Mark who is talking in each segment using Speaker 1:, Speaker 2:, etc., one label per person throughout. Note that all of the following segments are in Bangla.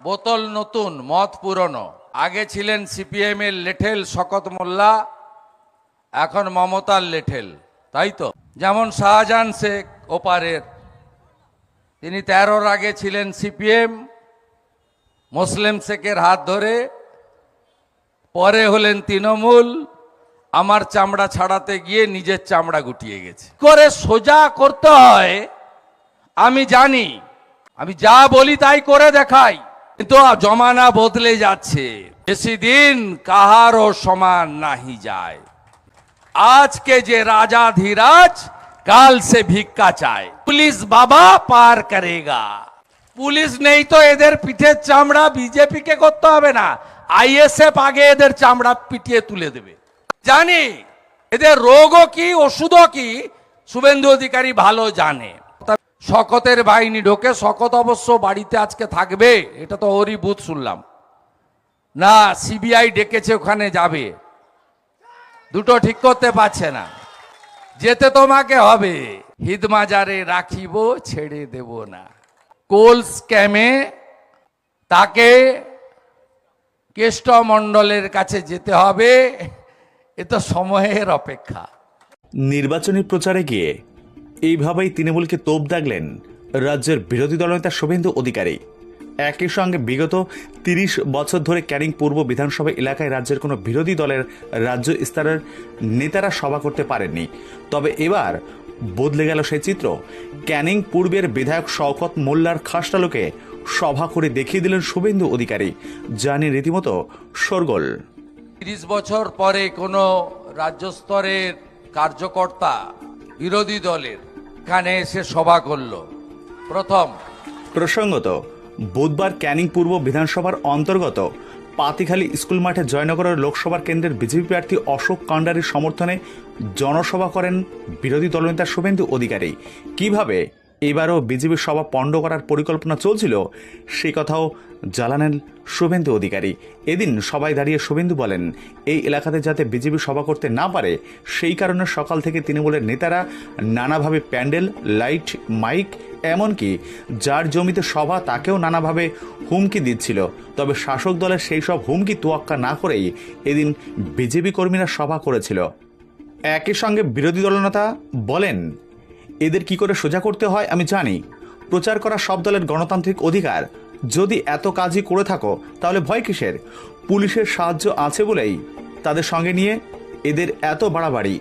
Speaker 1: বোতল নতুন মত পুরনো। আগে ছিলেন সিপিএম এর লেঠেল শকত মোল্লা, এখন মমতার লেঠেল, তাই তো? যেমন শাহজাহান শেখ ওপারের, তিনি তেরোর আগে ছিলেন সিপিএম, মুসলিম শেখের হাত ধরে, পরে হলেন তৃণমূল, আমার চামড়া ছাড়াতে গিয়ে নিজের চামড়া গুটিয়ে গেছে। করে সোজা করতে হয়? আমি জানি, আমি যা বলি তাই করে দেখাই। কিন্তু জমানা বদলে যাচ্ছে। বেশি দিন কাহারও সমান নাহি যায়। আজকে যে রাজা ধীরাজ, কাল সে ভিক্ষা চায়। পুলিশ বাবা পার করেগা। পুলিশ নেই তো এদের পিঠের চামড়া বিজেপি কে করতে হবে না। আইএসএফ আগে এদের চামড়া পিটিয়ে তুলে দেবে। জানি, এদের রোগও কি, ওষুধও কি, শুভেন্দু অধিকারী ভালো জানে। শকতের বাহিনী ঢোকে, শকত অবশ্য বাড়িতে আজকে থাকবে, এটা তো ওরই বুথ শুনলাম। না, সিবিআই ডেকেছে, ওখানে যাবে। দুটো ঠিক করতে পারছে না। যেতে তোমাকে হবে। হিদমাজারে রাখিব, ছেড়ে দেব না। কোল স্ক্যামে তাকে কেষ্টমণ্ডলের কাছে যেতে হবে। এ তো সময়ের অপেক্ষা।
Speaker 2: নির্বাচনী প্রচারে গিয়ে এইভাবেই তৃণমূলকে তোপ দাগলেন রাজ্যের বিরোধী দলনেতা শুভেন্দু অধিকারী। একই সঙ্গে বিগত তিরিশ বছর ধরে ক্যানিং পূর্ব বিধানসভা এলাকায় রাজ্যের কোনো বিরোধী দলের রাজ্য স্তরের নেতারা সভা করতে পারেননি। তবে এবার বদলে গেল সেই চিত্র। ক্যানিং পূর্বের বিধায়ক শওকত মোল্লার খাসটালোকে সভা করে দেখিয়ে দিলেন শুভেন্দু অধিকারী। জানি রীতিমতো শোরগোল।
Speaker 1: তিরিশ বছর পরে কোনো রাজ্য স্তরের কার্যকর্তা বিরোধী দলের এখানে এসে সভা করল। প্রথম।
Speaker 2: প্রসঙ্গত, বুধবার ক্যানিং পূর্ব বিধানসভার অন্তর্গত পাতিখালী স্কুল মাঠে জয়নগরের লোকসভা কেন্দ্রের বিজেপি প্রার্থী অশোক কান্ডারির সমর্থনে জনসভা করেন বিরোধী দলনেতা শুভেন্দু অধিকারী। কীভাবে এবারও বিজেপি সভা পণ্ড করার পরিকল্পনা চলছিল সেই কথাও জ্বালানেন শুভেন্দু অধিকারী। এদিন সবাই দাঁড়িয়ে শুভেন্দু বলেন, এই এলাকাতে যাতে বিজেপি সভা করতে না পারে, সেই কারণে সকাল থেকে তৃণমূলের নেতারা নানাভাবে প্যান্ডেল, লাইট, মাইক, এমনকি যার জমিতে সভা তাকেও নানাভাবে হুমকি দিচ্ছিল। তবে শাসক দলের সেই সব হুমকি তোয়াক্কা না করেই এদিন বিজেপি কর্মীরা সভা করেছিল। একই সঙ্গে বিরোধী দলনেতা বলেন এদের কি করে সোজা করতে হয় আমি জানি। প্রচার করা সব দলের গণতান্ত্রিক অধিকার। যদি এত কাজই করে থাকো, তাহলে ভয় কিসের? পুলিশের সাহায্য আছে বলেই তাদের সঙ্গে নিয়ে এদের এত বাড়াবাড়ি।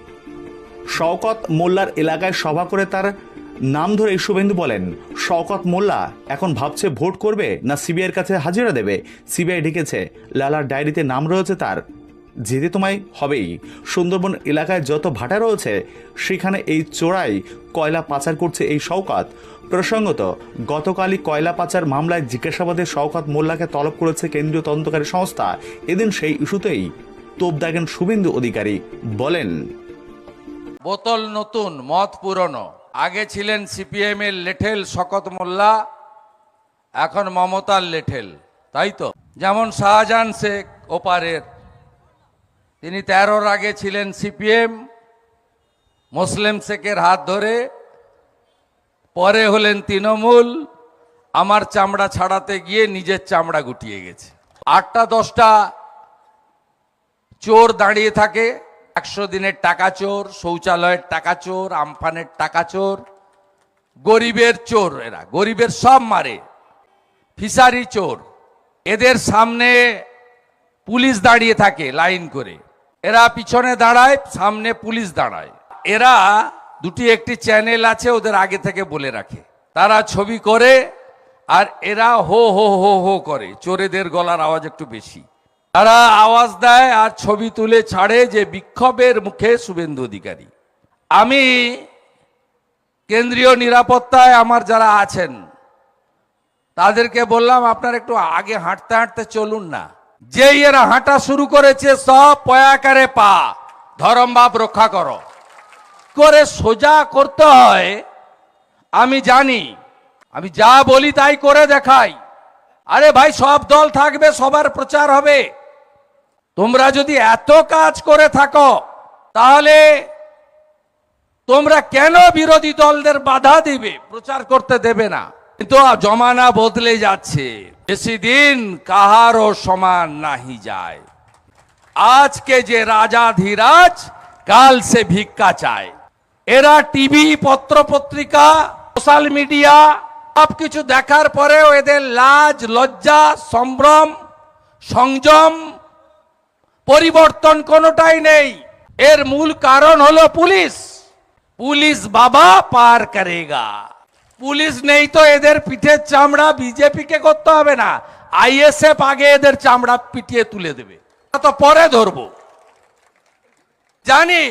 Speaker 2: শওকত মোল্লার এলাকায় সভা করে তার নাম ধরে শুভেন্দু বলেন, শওকত মোল্লা এখন ভাবছে ভোট করবে না সিবিআইয়ের কাছে হাজিরা দেবে? সিবিআই ডেকেছে লালার ডায়েরিতে নাম রয়েছে তার। যেতে তোমায় হবেই। সুন্দরবন এলাকায় যত ভাটা রয়েছে, সেখানে এই চোরাই কয়লা পাচার করছে এই শওকাত। প্রসঙ্গত, গতকালই কয়লা পাচার মামলায় জিজ্ঞাসাবাদে শওকাত মোল্লাকে তলব করেছে কেন্দ্রীয় তদন্তকারী সংস্থা। এদিন সেই ইস্যুতেই তোপ দাগেন শুভেন্দু অধিকারী বলেন।
Speaker 1: বোতল নতুন মত পুরনো। আগে ছিলেন সিপিএম এর লেঠেল শকত মোল্লা, এখন মমতার লেঠেল। তাই তো? যেমন শাহজাহান শেখ ওপারের তিনি তেরোর আগে ছিলেন সিপিএম, মুসলিম শেখের হাত ধরে। পরে হলেন তৃণমূল, আমার চামড়া ছাড়াতে গিয়ে নিজের চামড়া গুটিয়ে গেছে। আটটা, দশটা চোর দাঁড়িয়ে থাকে। একশো দিনের টাকা চোর, শৌচালয়ের টাকা চোর, আমফানের টাকা চোর, গরিবের চোর এরা। গরিবের সব মারে। ফিসারি চোর। এদের সামনে পুলিশ দাঁড়িয়ে থাকে লাইন করে। এরা পিছনে দাঁড়ায়, সামনে পুলিশ দাঁড়ায়। এরা দুটি একটি চ্যানেল আছে, ওদের আগে থেকে বলে রাখে। তারা ছবি করে আর এরা হো হো হো হো করে, চোরেদের গলার আওয়াজ একটু বেশি। তারা আওয়াজ দেয় আর ছবি তুলে ছাড়ে যে বিক্ষোভের মুখে শুভেন্দু অধিকারী। আমি কেন্দ্রীয় নিরাপত্তায় আমার যারা আছেন, তাদেরকে বললাম, আপনার একটু আগে হাঁটতে হাঁটতে চলুন না। যেই এরা হাঁটা শুরু করেছে, সব পয়াকারে পা। ধরম বাপ, রক্ষা করো। করে সোজা করতে হয়, আমি জানি, আমি যা বলি তাই করে দেখাই। আরে ভাই, সব দল থাকবে, সবার প্রচার হবে। তোমরা যদি এত কাজ করে থাকো, তাহলে তোমরা কেন বিরোধী দলদের বাধা দিবে? প্রচার করতে দেবে না। কিন্তু জমানা বদলে যাচ্ছে। বেশি দিন কাহারও সমান নাহি যায়। আজকে যে রাজা ধীরাজ কাল সে ভিক্ষা চায়। এরা টিভি পত্র পত্রিকা সোশ্যাল মিডিয়া সব কিছু দেখার পরেও এদের লাজ, লজ্জা, সম্ভ্রম, সংযম পরিবর্তন কোনোটাই নেই। এর মূল কারণ হলো পুলিশ। পুলিশ বাবা পার করেগা। পুলিশ নেই তো এদের পিঠের চামড়া, বিজেপিকে করতে হবে না। আইএসএফ আগে এদের চামড়া পিটিয়ে তুলে দেবে। তা তো পরে ধরবো। জানি,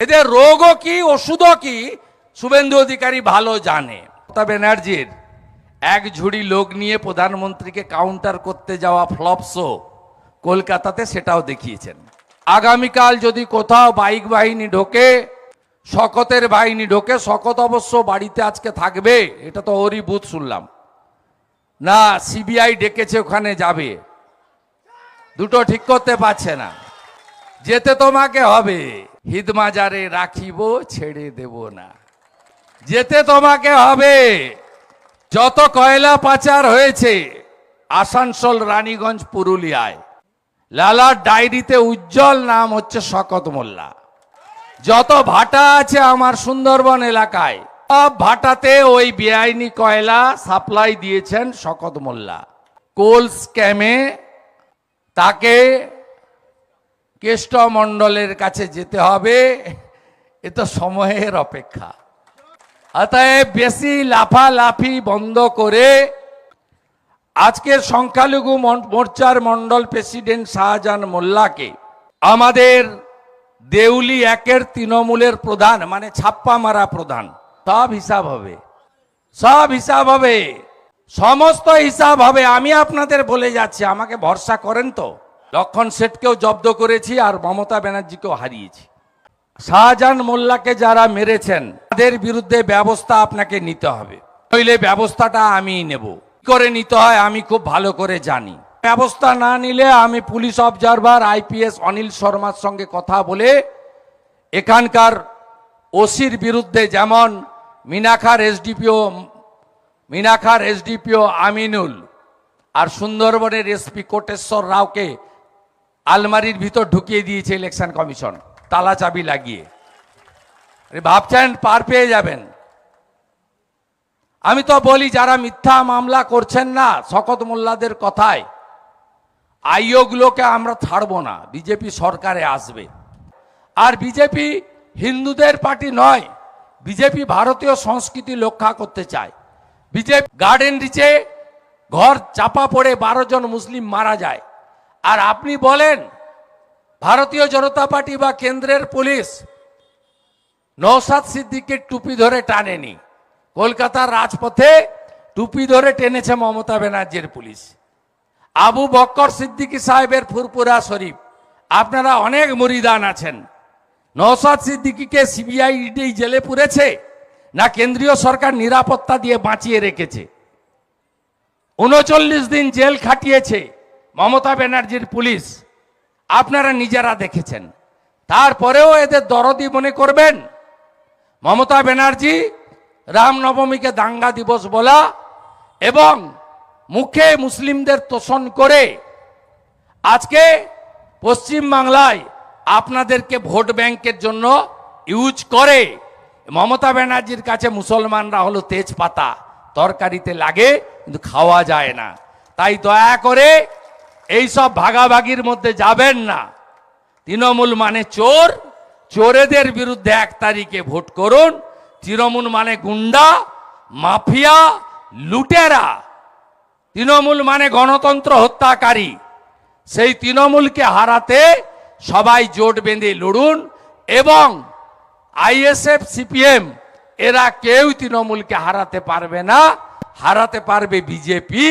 Speaker 1: এদের রোগও কি, ওষুধও কি, শুভেন্দু অধিকারী ভালো জানে। মমতা ব্যানার্জির এক ঝুড়ি লোক নিয়ে প্রধানমন্ত্রীকে কাউন্টার করতে যাওয়া ফ্লপ শো কলকাতাতে সেটাও দেখিয়েছেন। আগামীকাল যদি কোথাও বাইক বাহিনী ঢোকে শকতের বাহিনী ঢোকে, শকত অবশ্য বাড়িতে আজকে থাকবে, এটা তো ওরই বুথ শুনলাম। না, সিবিআই ডেকেছে, ওখানে যাবে। দুটো ঠিক করতে পারছে না। যেতে তোমাকে হবে। হিদমাজারে রাখিব, ছেড়ে দেব না। যেতে তোমাকে হবে। যত কয়লা পাচার হয়েছে, আসানসোল, রানীগঞ্জ, পুরুলিয়ায়। লালার ডায়েরিতে উজ্জ্বল নাম হচ্ছে শকত মোল্লা। যত ভাটা আছে আমার সুন্দরবন এলাকায়, সব ভাটাতে ওই বেআইনি কয়লা সাপ্লাই দিয়েছেন শকত মোল্লা। কোল স্ক্যামে তাকে কেষ্টমণ্ডলের কাছে যেতে হবে, এ তো সময়ের অপেক্ষা। অতএব বেশি লাফালাফি বন্ধ করে আজকের সংখ্যালঘু মোর্চার মন্ডল প্রেসিডেন্ট শাহজাহান মোল্লাকে আমাদের দেউলি একের তৃণমূলের প্রধান মানে ছাপ্পা মারা প্রধান। সব হিসাব হবে। সব হিসাব হবে। সমস্ত হিসাব হবে। আমি আপনাদের বলে যাচ্ছি, আমাকে ভরসা করেন তো। লক্ষণ শেঠকেও জব্দ করেছি আর মমতা ব্যানার্জিকেও হারিয়েছি। শাহজাহান মোল্লাকে যারা মেরেছেন, তাদের বিরুদ্ধে ব্যবস্থা আপনাকে নিতে হবে। নইলে ব্যবস্থাটা আমি নেব। করে নিতে হয়, আমি খুব ভালো করে জানি। ব্যবস্থা না নিলে আমি পুলিশ অবজারভার, আইপিএস অনিল শর্মার সঙ্গে কথা বলে এখানকার ওসির বিরুদ্ধে যেমন মিনাখার এসডিপিও মিনাখার এসডিপিও আমিনুল আর সুন্দরবনের এসপি কোটেশ্বর রাওকে আলমারির ভিতর ঢুকিয়ে দিয়েছে ইলেকশন কমিশন, তালা চাবি লাগিয়ে। ভাবছেন পার পেয়ে যাবেন। আমি তো বলি, যারা মিথ্যা মামলা করছেন না, শকত মোল্লাদের কথায় আইওগুলোকে আমরা ছাড়বো না। বিজেপি সরকারে আসবে। আর বিজেপি হিন্দুদের পার্টি নয়, বিজেপি ভারতীয় সংস্কৃতি রক্ষা করতে চায়। বিজেপি গার্ডেন রিচে ঘর চাপা পড়ে বারো জন মুসলিম মারা যায়। আর আপনি বলেন, ভারতীয় জনতা পার্টি বা কেন্দ্রের পুলিশ নৌসাদ সিদ্দিকের টুপি ধরে টানেনি। কলকাতার রাজপথে টুপি ধরে টেনেছে মমতা ব্যানার্জির পুলিশ। আবু বক্কর সিদ্দিকী সাহেবের ফুরপুরা শরীফ। আপনারা অনেক মুরিদান আছেন। নৌসাদ সিদ্দিকীকে সিবিআই ইডি জেলে পুরেছে না কেন্দ্রীয় সরকার নিরাপত্তা দিয়ে বাঁচিয়ে রেখেছে? উনচল্লিশ দিন জেল খাটিয়েছে মমতা ব্যানার্জির পুলিশ। আপনারা নিজেরা দেখেছেন। তারপরেও এদের দরদি মনে করবেন? মমতা ব্যানার্জি রামনবমীকে দাঙ্গা দিবস বলা এবং মুখে মুসলিমদের তোষণ করে আজকে পশ্চিম বাংলায় আপনাদেরকে ভোট ব্যাংকের জন্য ইউজ করে মমতা ব্যানার্জির কাছে মুসলমানরা হলো তেজপাতা। তরকারিতে লাগে, কিন্তু খাওয়া যায় না। তাই দয়া করে এই সব ভাগাভাগির মধ্যে যাবেন না। তৃণমূল মানে চোর। চোরেদের বিরুদ্ধে এক তারিখে ভোট করুন। তৃণমূল মানে গুন্ডা, মাফিয়া, লুটেরা। তৃণমূল মানে গণতন্ত্র হত্যাকারী। সেই তৃণমূলকে হারাতে সবাই জোট বেঁধে লড়ুন এবং আইএসএফ, সিপিএম এরা কেউ তৃণমূলকে হারাতে পারবে না, হারাতে পারবে বিজেপি